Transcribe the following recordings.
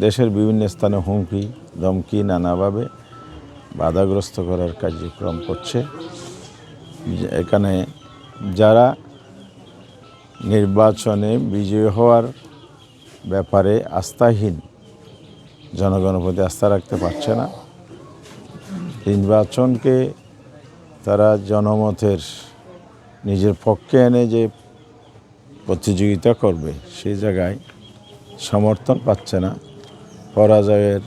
দেশের বিভিন্ন স্থানে হুমকি, ধমকি নানাভাবে বাধাগ্রস্ত করার কার্যক্রম করছে। এখানে যারা নির্বাচনে বিজয়ী হওয়ার ব্যাপারে আস্থাহীন, জনগণের প্রতি আস্থা রাখতে পারছে না। নির্বাচনকে তারা জনমতের নিজের পক্ষে এনে যে প্রতিযোগিতা করবে সেই জায়গায় সমর্থন পাচ্ছে না। পরাজয়ের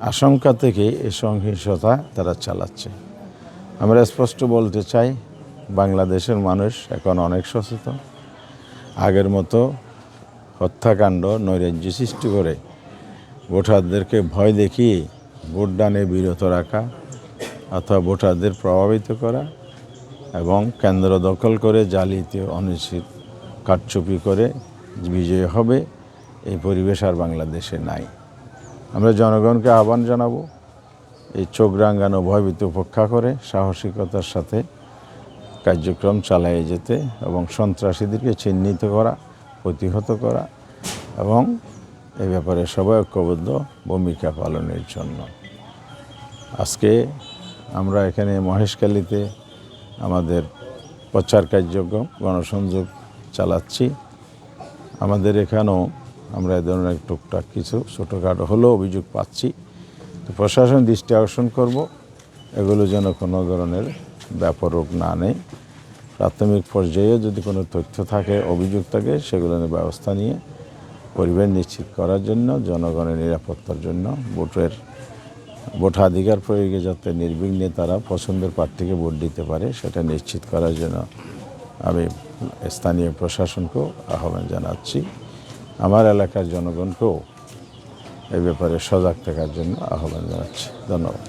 আশঙ্কা থেকে এই সহিংসতা তারা চালাচ্ছে। আমরা স্পষ্ট বলতে চাই, বাংলাদেশের মানুষ এখন অনেক সচেতন। আগের মতো হত্যাকাণ্ড, নৈরাজ্য সৃষ্টি করে ভোটারদেরকে ভয় দেখিয়ে ভোটদানে বিরত রাখা অথবা ভোটারদের প্রভাবিত করা এবং কেন্দ্র দখল করে জালিতে অনিশ্চিত কারচুপি করে বিজয়ী হবে এই পরিবেশ আর বাংলাদেশে নাই। আমরা জনগণকে আহ্বান জানাব, এই চোখ রাঙ্গানো ভয়ভীত উপেক্ষা করে সাহসিকতার সাথে কার্যক্রম চালিয়ে যেতে এবং সন্ত্রাসীদেরকে চিহ্নিত করা, প্রতিহত করা এবং এই ব্যাপারে সবাই ঐক্যবদ্ধ ভূমিকা পালনের জন্য। আজকে আমরা এখানে মহেশখালীতে আমাদের প্রচার কার্যক্রম, গণসংযোগ চালাচ্ছি। আমাদের এখানেও আমরা এ ধরনের টুকটাক কিছু ছোটোখাটো হলেও অভিযোগ পাচ্ছি। তো প্রশাসন দৃষ্টি আকর্ষণ করব, এগুলো যেন কোনো ধরনের ব্যাপরোগ না নেই প্রাথমিক পর্যায়ে যদি কোনো তথ্য থাকে, অভিযোগ থাকে, সেগুলো নিয়ে ব্যবস্থা নিয়ে পরিবেশ নিশ্চিত করার জন্য, জনগণের নিরাপত্তার জন্য, ভোটের ভোটাধিকার প্রয়োগে যাতে নির্বিঘ্নে তারা পছন্দের প্রার্থীকে ভোট দিতে পারে, সেটা নিশ্চিত করার জন্য আমি স্থানীয় প্রশাসনকেও আহ্বান জানাচ্ছি। আমার এলাকার জনগণকেও এই ব্যাপারে সজাগ থাকার জন্য আহ্বান জানাচ্ছি। ধন্যবাদ।